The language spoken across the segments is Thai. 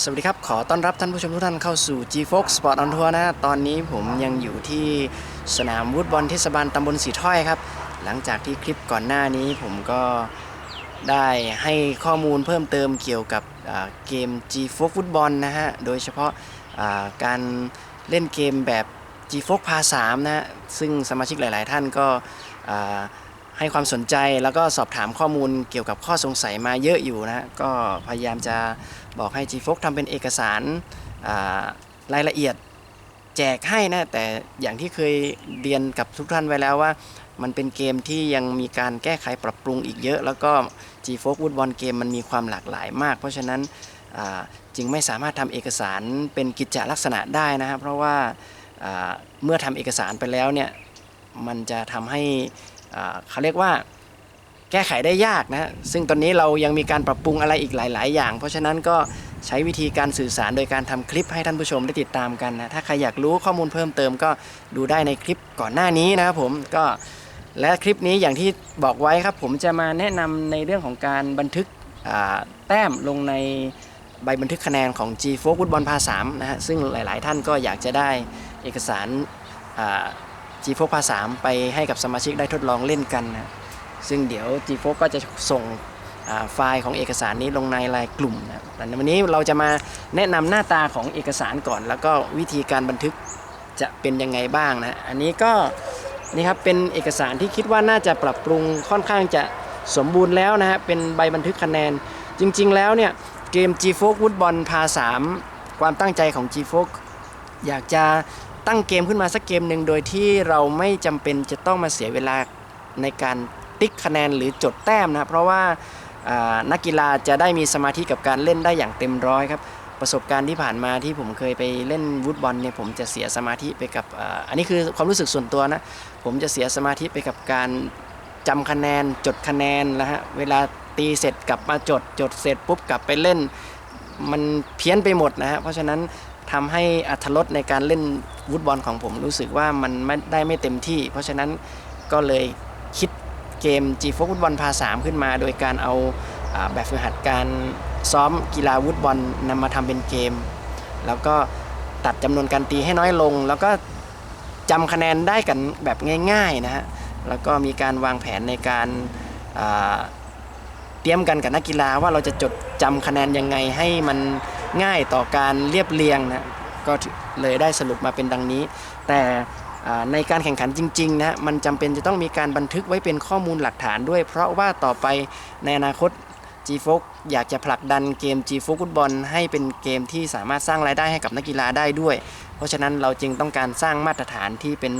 สวัสดีครับ ขอต้อนรับท่านผู้ชมทุกท่านเข้าสู่ G Fox Sport on Tour นะตอนนี้ผมยังอยู่ที่สนามวูดบอลเทศบาลตำบลสีถ้อยครับ หลังจากที่คลิปก่อนหน้านี้ผมก็ได้ให้ข้อมูลเพิ่มเติมเกี่ยวกับเกม G Fox ฟุตบอลนะฮะ โดยเฉพาะาการเล่นเกมแบบ G Fox พา3นะฮะซึ่งสมาชิกหลาย ๆ ท่านก็ ให้ความสนใจแล้วก็สอบถามข้อมูลเกี่ยวกับข้อสงสัยมาเยอะอยู่นะก็พยายามจะบอกให้ g f o x ทำเป็นเอกสารรายละเอียดแจกให้นะแต่อย่างที่เคยเรียนกับทุกท่านไว้แล้วว่า มันเป็นเกมที่ยังมีการแก้ไขปรับปรุงอีกเยอะ แล้วก็ g f o x ฟุตบอลเกมมันมีความหลากหลายมาก เพราะฉะนั้นจึงไม่สามารถทำเอกสารเป็นกิจจลักษณะได้นะครับเพราะว่าเมื่อทำเอกสารไปแล้วเนี่ยมันจะทำให้ เขาเรียกว่าแก้ไขได้ยากนะซึ่งตอนนี้เรายังมีการปรับปรุงอะไรอีกหลาย ๆ อย่าง เพราะฉะนั้นก็ใช้วิธีการสื่อสารโดยการทำคลิปให้ท่านผู้ชมได้ติดตามกันนะถ้าใครอยากรู้ข้อมูลเพิ่มเติมก็ดูได้ในคลิปก่อนหน้านี้นะครับผมก็และคลิปนี้อย่างที่บอกไว้ครับ ผมจะมาแนะนำในเรื่องของการบันทึกแต้มลงในใบบันทึกคะแนนของ G f o ฟุตบอลพา3นะฮะซึ่งหลาย ๆ ท่านก็อยากจะได้เอกสาร g f o พา3ไปให้กับสมาชิกได้ทดลองเล่นกันนะซึ่งเดี๋ยว g f o ก็จะส่งไฟล์ของเอกสารนี้ลงในรายกลุ่มนะแต่วันนี้เราจะมาแนะนำหน้าตาของเอกสารก่อน แล้วก็วิธีการบันทึกจะเป็นยังไงบ้างนะ อันนี้ก็นี่ครับเป็นเอกสารที่คิดว่าน่าจะปรับปรุงค่อนข้างจะสมบูรณ์แล้วนะฮะ เป็นใบบันทึกคะแนน จริงๆแล้วเนี่ยเกม g f o ฟุตบอลพา3 ความตั้งใจของ g f o อยากจะ ตั้งเกมขึ้นมาสักเกมหนึ่งโดยที่เราไม่จำเป็นจะต้องมาเสียเวลาในการติ๊กคะแนนหรือจดแต้มนะเพราะว่านักกีฬาจะได้มีสมาธิกับการเล่นได้อย่างเต็มร้อยครับประสบการณ์ที่ผ่านมาที่ผมเคยไปเล่นวูดบอลเนี่ยผมจะเสียสมาธิไปกับอันนี้คือความรู้สึกส่วนตัวนะผมจะเสียสมาธิไปกับการจำคะแนนจดคะแนนแล้วฮะเวลาตีเสร็จกลับมาจดจดเสร็จปุ๊บกลับไปเล่น มันเพี้ยนไปหมดนะฮะเพราะฉะนั้น ทำให้อัตรสในการเล่นฟุตบอลของผมรู้สึกว่ามันไม่ได้ไม่เต็มที่ เพราะฉะนั้นก็เลยคิดเกม G 4ฟุตบอลพา3ขึ้นมา โดยการเอาอแบบฝึกหัดการซ้อมกีฬาฟุตบอลนำมาทำเป็นเกม แล้วก็ตัดจำนวนการตีให้น้อยลง แล้วก็จำคะแนนได้กันแบบง่ายๆนะฮะแล้วก็มีการวางแผนในการเตรียมกันกับนักกีฬาว่าเราจะจดจำคะแนนยังไงให้มัน ง่ายต่อการเรียบเรียงนะก็เลยได้สรุปมาเป็นดังนี้ แต่ในการแข่งขันจริงๆนะมันจำเป็นจะต้องมีการบันทึกไว้เป็นข้อมูลหลักฐานด้วย เพราะว่าต่อไปในอนาคต g f o อยากจะผลักดันเกม g f o ฟุตบอลให้เป็นเกมที่สามารถสร้างรายได้ให้กับนักกีฬาได้ด้วย เพราะฉะนั้นเราจึงต้องการสร้างมาตรฐานที่เป็น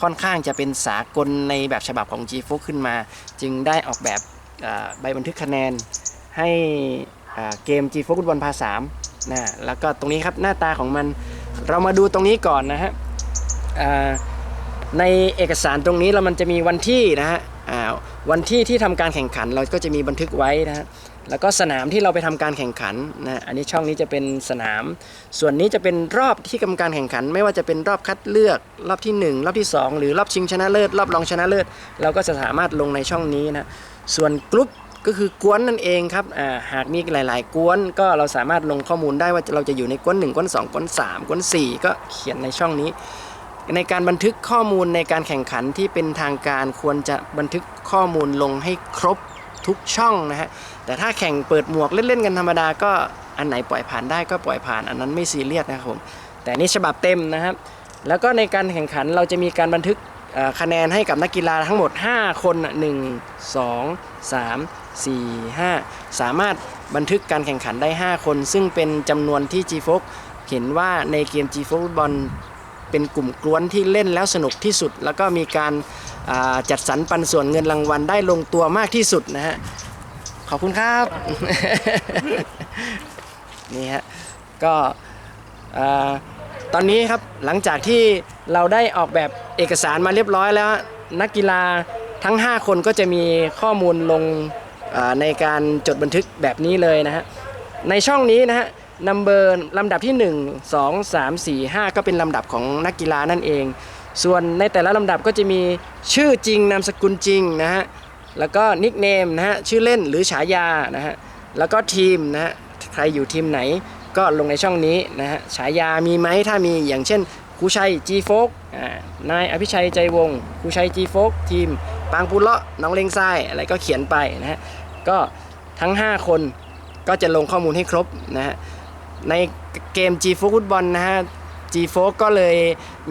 ค่อนข้างจะเป็นสากลในแบบฉบับของ g f o ขึ้นมา จึงได้ออกแบบใบบันทึกคะแนนให้เกม G 4ฟุตบอลพา3 นะแล้วก็ตรงนี้ครับหน้าตาของมันเรามาดูตรงนี้ก่อนนะฮะในเอกสารตรงนี้เรามันจะมีวันที่นะฮะวันที่ที่ทำการแข่งขันเราก็จะมีบันทึกไว้นะฮะแล้วก็สนามที่เราไปทำการแข่งขันนะอันนี้ช่องนี้จะเป็นสนาม ส่วนนี้จะเป็นรอบที่กำการแข่งขัน ไม่ว่าจะเป็นรอบคัดเลือก รอบที่ 1 รอบที่ 2 หรือรอบชิงชนะเลิศรอบรองชนะเลิศ เราก็จะสามารถลงในช่องนี้นะส่วนกรุ๊ป ก็คือกวนนั่นเองครับหากมีหลาย ๆ กวนก็เราสามารถลงข้อมูลได้ว่าเราจะอยู่ในกวน1กวน2กวน3กวน4 ก็เขียนในช่องนี้ ในการบันทึกข้อมูลในการแข่งขันที่เป็นทางการควรจะบันทึกข้อมูลลงให้ครบทุกช่องนะฮะแต่ถ้าแข่งเปิดหมวกเล่น ๆ กันธรรมดาก็อันไหนปล่อยผ่านได้ก็ปล่อยผ่าน อันนั้นไม่ซีเรียสนะครับผมแต่นี่ฉบับเต็มนะครับ แล้วก็ในการแข่งขันเราจะมีการบันทึกคะแนนให้กับนักกีฬาทั้งหมด 5 คนน่ะ1 2 3 4 5 สามารถบันทึกการแข่งขันได้ 5 คน ซึ่งเป็นจำนวนที่ g f o เห็นว่าในเกม g f o ฟุตบอลเป็นกลุ่มกล้วนที่เล่นแล้วสนุกที่สุด แล้วก็มีการาจัดสรรปันส่วนเงินรางวัลได้ลงตัวมากที่สุดนะฮะ ขอบคุณครับ นี่ฮะ ก็ตอนนี้ครับหลังจากที่เราได้ออกแบบเอกสารมาเรียบร้อยแล้ว นักกีฬาทั้ง 5 คนก็จะมีข้อมูลลง ในการจดบันทึกแบบนี้เลยนะฮะในช่องนี้นะฮะนัมเบอร์ลำดับที่ 1 2 3 4 5 ก็เป็นลำดับของนักกีฬานั่นเอง ส่วนในแต่ละลำดับก็จะมีชื่อจริงนามสกุลจริงนะฮะแล้วก็นิกเนมนะฮะชื่อเล่นหรือฉายานะฮะแล้วก็ทีมนะฮะใครอยู่ทีมไหนก็ลงในช่องนี้นะฮะฉายามีไหมถ้ามีอย่างเช่นครูชัย G f o อ่านายอภิชัยใจวงครูชัย G f o ทีม ปางปุเลาะน้องเลงทรายอะไรก็เขียนไปนะฮะก็ทั้ง 5 คนก็จะลงข้อมูลให้ครบนะฮะในเกม G f o ฟุตบอลนะฮะ G f o ก็เลย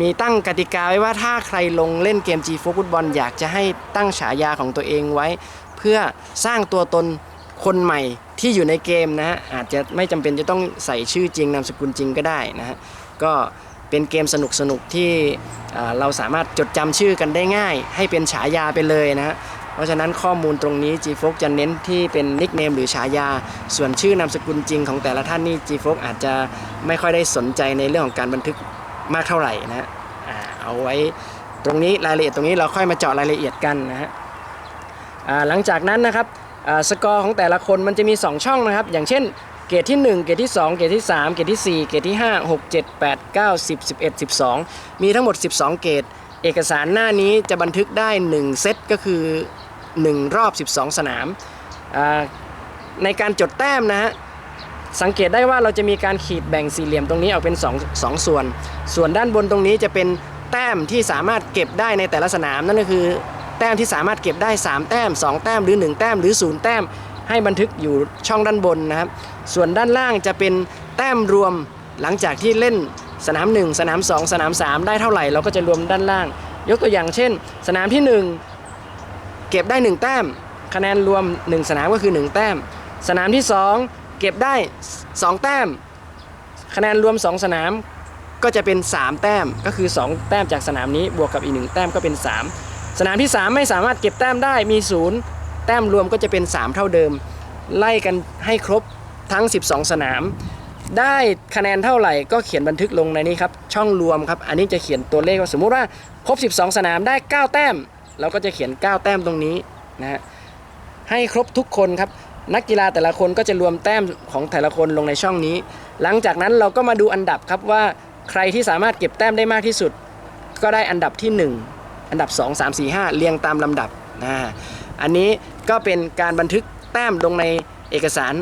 มีตั้งกติกาไว้ว่าถ้าใครลงเล่นเกม G f o ฟุตบอลอยากจะให้ตั้งฉายาของตัวเองไว้ เพื่อสร้างตัวตนคนใหม่ที่อยู่ในเกมนะฮะอาจจะไม่จำเป็นจะต้องใส่ชื่อจริงนามสกุลจริงก็ได้นะฮะก็ เป็นเกมสนุกสนุกๆที่เราสามารถจดจำชื่อกันได้ง่าย ให้เป็นฉายาไปเลยนะฮะเพราะฉะนั้นข้อมูลตรงนี้ g f o จะเน้นที่เป็นนิกเนมหรือฉายา ส่วนชื่อนามสกุลจริงของแต่ละท่านนี่ g f o อาจจะไม่ค่อยได้สนใจในเรื่องของการบันทึกมากเท่าไหร่นะฮะเอาไว้ตรงนี้รายละเอียดตรงนี้เราค่อยมาเจาะรายละเอียดกันนะฮะหลังจากนั้นนะครับสกอร์ของแต่ละคนมันจะมี 2 ช่องนะครับ อย่างเช่น เกรดที่ 1 เกรดที่ 2 เกรดที่ 3 เกรดที่ 4 เกรดที่ 5 6 7 8 9 10 11 12 มีทั้งหมด 12 เกรดเอกสารหน้านี้จะบันทึกได้ 1 เซตก็คือ 1 รอบ 12 สนาม ในการจดแต้มนะฮะสังเกตได้ว่าเราจะมีการขีดแบ่งสี่เหลี่ยมตรงนี้ออกเป็น2 2ส่วน ส่วนด้านบนตรงนี้จะเป็นแต้มที่สามารถเก็บได้ในแต่ละสนามนั่นก็คือแต้มที่สามารถเก็บได้ 3 แต้ม 2 แต้มหรือ 1 แต้มหรือ 0 แต้ม ให้บันทึกอยู่ช่องด้านบนนะครับ ส่วนด้านล่างจะเป็นแต้มรวมหลังจากที่เล่นสนาม 1 สนาม 2 สนาม 3 ได้เท่าไหร่เราก็จะรวมด้านล่าง ยกตัวอย่างเช่น สนามที่ 1 เก็บได้ 1 แต้ม คะแนนรวม 1 สนามก็คือ 1 แต้ม สนามที่ 2 เก็บได้ 2 แต้ม คะแนนรวม 2 สนามก็จะเป็น 3 แต้มก็คือ 2 แต้มจากสนามนี้บวกกับอีก 1 แต้มก็เป็น 3 สนามที่ 3 ไม่สามารถเก็บแต้มได้มี 0 แต้มรวมก็จะเป็น 3 เท่าเดิม ไล่กันให้ครบทั้ง 12 สนาม ได้คะแนนเท่าไหร่ก็เขียนบันทึกลงในนี้ครับช่องรวมครับอันนี้จะเขียนตัวเลขว่าสมมุติว่าครบ 12 สนามได้ 9 แต้ม เราก็จะเขียน 9 แต้มตรงนี้นะฮะให้ครบทุกคนครับนักกีฬาแต่ละคนก็จะรวมแต้มของแต่ละคนลงในช่องนี้ หลังจากนั้นเราก็มาดูอันดับครับว่าใครที่สามารถเก็บแต้มได้มากที่สุด ก็ได้อันดับที่ 1 อันดับ 2 3 4 5 เรียงตามลำดับนะ อันนี้ก็เป็นการบันทึกแต้มลงในเอกสาร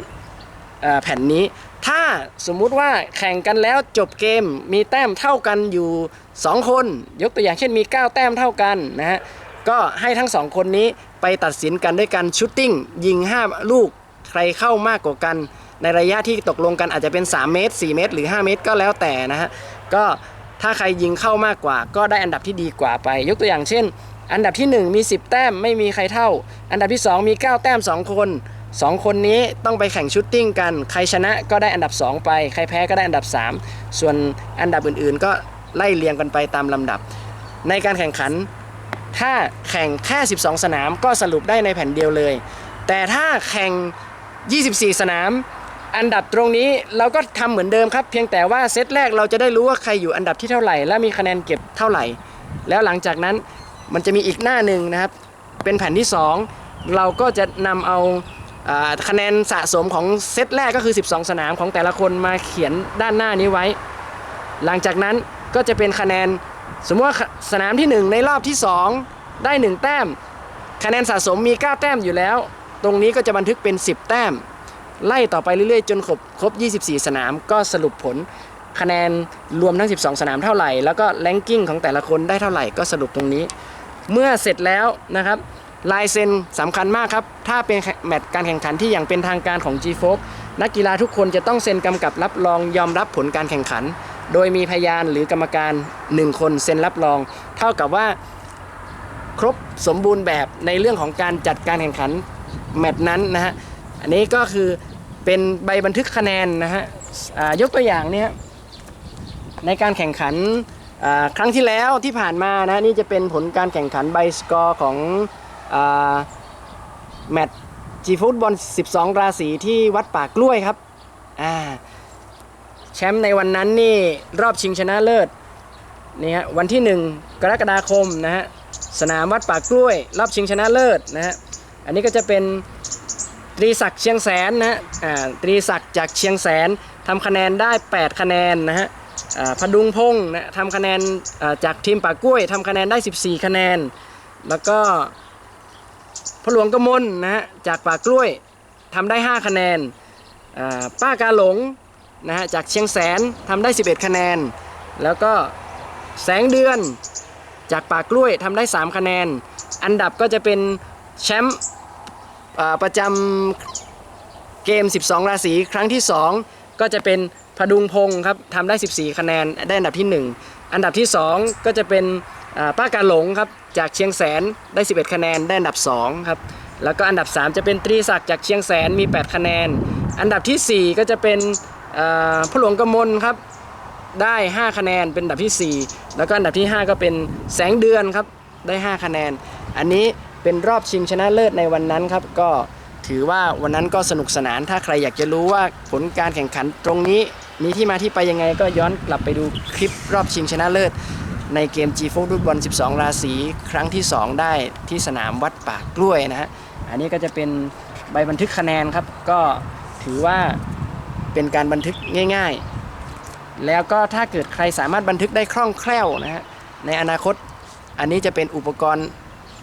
แผ่นนี้ ถ้าสมมุติว่าแข่งกันแล้วจบเกมมีแต้มเท่ากันอยู่ 2 คน ยกตัวอย่างเช่นมี 9 แต้มเท่ากันนะฮะก็ให้ทั้งสองคนนี้ไปตัดสินกันด้วยการชูตติ้งยิง 5 ลูกใครเข้ามากกว่ากันในระยะที่ตกลงกันอาจจะเป็น 3 เมตร 4 เมตร หรือ 5 เมตรก็แล้วแต่นะฮะก็ถ้าใครยิงเข้ามากกว่า ก็ได้อันดับที่ดีกว่าไป ยกตัวอย่างเช่น อันดับที่ 1 มี 10 แต้มไม่มีใครเท่า อันดับที่ 2 มี 9 แต้ม 2 คน 2 คนนี้ต้องไปแข่งชูตติ้งกัน ใครชนะก็ได้อันดับ 2 ไป ใครแพ้ก็ได้อันดับ 3 ส่วนอันดับอื่นๆ ก็ไล่เรียงกันไปตามลำดับ ในการแข่งขัน ถ้าแข่งแค่ 12 สนามก็สรุปได้ในแผ่นเดียวเลย แต่ถ้าแข่ง 24 สนาม อันดับตรงนี้เราก็ทำเหมือนเดิมครับ เพียงแต่ว่าเซตแรกเราจะได้รู้ว่าใครอยู่อันดับที่เท่าไหร่ และมีคะแนนเก็บเท่าไหร่ แล้วหลังจากนั้น มันจะมีอีกหน้าหนึ่งนะครับ เป็นแผ่นที่ 2 เราก็จะนำเอาคะแนนสะสมของเซตแรกก็คือ 12 สนามของแต่ละคนมาเขียนด้านหน้านี้ไว้ หลังจากนั้นก็จะเป็นคะแนนสมมติว่าสนามที่ 1 ในรอบที่ 2 ได้ 1 แต้ม คะแนนสะสมมี 9 แต้มอยู่แล้ว ตรงนี้ก็จะบันทึกเป็น 10 แต้ม ไล่ต่อไปเรื่อยๆ จนครบครบ 24 สนามก็สรุปผลคะแนนรวมทั้ง 12 สนามเท่าไหร่ แล้วก็แรงกิ้งของแต่ละคนได้เท่าไหร่ก็สรุปตรงนี้ เมื่อเสร็จแล้วนะครับลายเซ็นสำคัญมากครับ ถ้าเป็นแมตช์การแข่งขันที่อย่างเป็นทางการของ g f o นักกีฬาทุกคนจะต้องเซ็นกำกับรับรองยอมรับผลการแข่งขัน โดยมีพยานหรือกรรมการ 1 คนเซ็นรับรอง เท่ากับว่าครบสมบูรณ์แบบในเรื่องของการจัดการแข่งขันแมตช์นั้นนะฮะ อันนี้ก็คือเป็นใบบันทึกคะแนนนะฮะยกตัวอย่างเนี่ยในการแข่งขัน ครั้งที่แล้วที่ผ่านมานะนี่จะเป็นผลการแข่งขันใบสกอร์ของอแมตช์จีฟุตบอล 12 ราศีที่วัดป่ากล้วยครับแชมป์ในวันนั้นนี่รอบชิงชนะเลิศนี่ฮะวันที่ 1 กรกฎาคมนะฮะสนามวัดป่ากล้วย รอบชิงชนะเลิศนะฮะอันนี้ก็จะเป็นตรีศักดิ์เชียงแสนนะฮะตรีศักดิ์จากเชียงแสนทำคะแนนได้ 8 คะแนนนะฮะ พดุงพงศ์นะทำคะแนนจากทีมป่ากล้วยทำคะแนนได้ 14 คะแนน แล้วก็พระหลวงกมลนะฮะจากป่ากล้วยทำได้ 5 คะแนนป้ากาหลงนะฮะจากเชียงแสนทำได้ 11 คะแนน แล้วก็แสงเดือนจากป่ากล้วยทำได้ 3 คะแนน อันดับก็จะเป็นแชมป์ประจำเกม 12 ราศีครั้งที่ 2 ก็จะเป็น พดุงพงศ์ครับทำได้ 14 คะแนนได้อันดับที่ 1 อันดับที่ 2 ก็จะเป็นป้ากาหลงครับจากเชียงแสนได้ 11 คะแนนได้อันดับ2ครับแล้วก็อันดับ 3 จะเป็นตรีศักดิ์จากเชียงแสนมี 8 คะแนน อันดับทีสี่ 4 ก็จะเป็นพระหลวงกมลครับได้ 5 คะแนนเป็นอันดับที่ 4 แล้วก็อันดับที่ 5 ก็เป็นแสงเดือนครับได้ 5 คะแนน อันนี้เป็นรอบชิงชนะเลิศในวันนั้นครับก็ถือว่าวันนั้นก็สนุกสนานถ้าใครอยากจะรู้ว่าผลการแข่งขันตรงนี้ มีที่มาที่ไปยังไงก็ย้อนกลับไปดูคลิปรอบชิงชนะเลิศ ในเกม G โฟกฟุตบอล 12 ราศีครั้งที่ 2 ได้ที่สนามวัดปากกล้วยนะฮะ อันนี้ก็จะเป็นใบบันทึกคะแนนครับ ก็ถือว่าเป็นการบันทึกง่าย ๆ แล้วก็ถ้าเกิดใครสามารถบันทึกได้คล่องแคล่วนะฮะ ในอนาคตอันนี้จะเป็นอุปกรณ์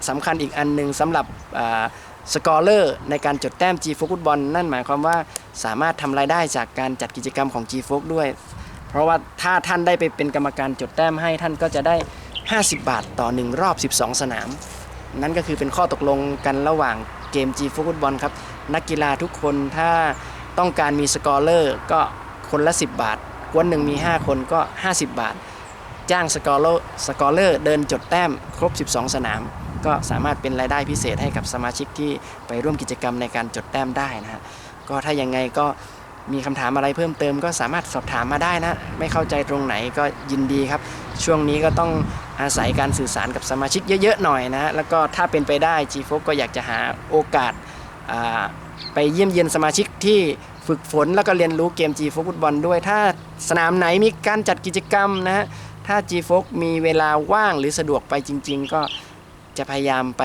สำคัญอีกอันหนึ่งสำหรับ สกอร์เลอร์ในการจดแต้ม G โฟฟุตบอลนั่นหมายความว่าสามารถทำรายได้จากการจัดกิจกรรมของ G โฟกด้วย เพราะว่าถ้าท่านได้ไปเป็นกรรมการจดแต้มให้ท่านก็จะได้ 50 บาทต่อ 1 รอบ 12 สนาม นั่นก็คือเป็นข้อตกลงกันระหว่างเกม G ฟุตบอลครับ นักกีฬาทุกคนถ้าต้องการมีสกอร์เลอร์ก็คนละ 10 บาท กวนหนึ่งมี 5 คนก็ 50 บาท จ้างสกอเลอร์สกอร์เลอร์เดินจดแต้มครบ 12 สนาม ก็สามารถเป็นรายได้พิเศษให้กับสมาชิกที่ไปร่วมกิจกรรมในการจดแต้มได้นะฮะก็ถ้ายังไงก็มีคำถามอะไรเพิ่มเติมก็สามารถสอบถามมาได้นะ ไม่เข้าใจตรงไหนก็ยินดีครับ ช่วงนี้ก็ต้องอาศัยการสื่อสารกับสมาชิกเยอะๆหน่อยนะ แล้วก็ถ้าเป็นไปได้ g f o ก็อยากจะหาโอกาสไปเยี่ยมเยียนสมาชิกที่ฝึกฝนแล้วก็เรียนรู้เกม g f o ฟุตบอลด้วย ถ้าสนามไหนมีการจัดกิจกรรมนะฮะ ถ้า g f o มีเวลาว่างหรือสะดวกไปจริง ๆ ก็จะพยายามไป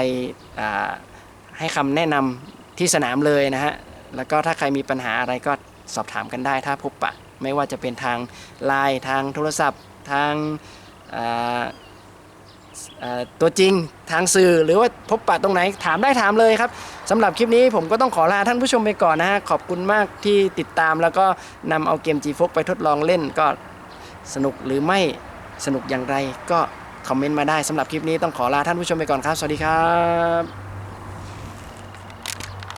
ให้คำแนะนำที่สนามเลยนะฮะ แล้วก็ถ้าใครมีปัญหาอะไรก็สอบถามกันได้ถ้าพบปะ ไม่ว่าจะเป็นทางไลน์ทางโทรศัพท์ ทางตัวจริงทางสื่อหรือว่าพบปะตรงไหนถามได้ถามเลยครับสำหรับคลิปนี้ผมก็ต้องขอลาท่านผู้ชมไปก่อนนะฮะ ขอบคุณมากที่ติดตามแล้วก็นำเอาเกม G f o ไปทดลองเล่นก็สนุกหรือไม่ สนุกอย่างไรก็คอมเมนต์มาได้สำหรับคลิปนี้ต้องขอลาท่านผู้ชมไปก่อนครับ สวัสดีครับ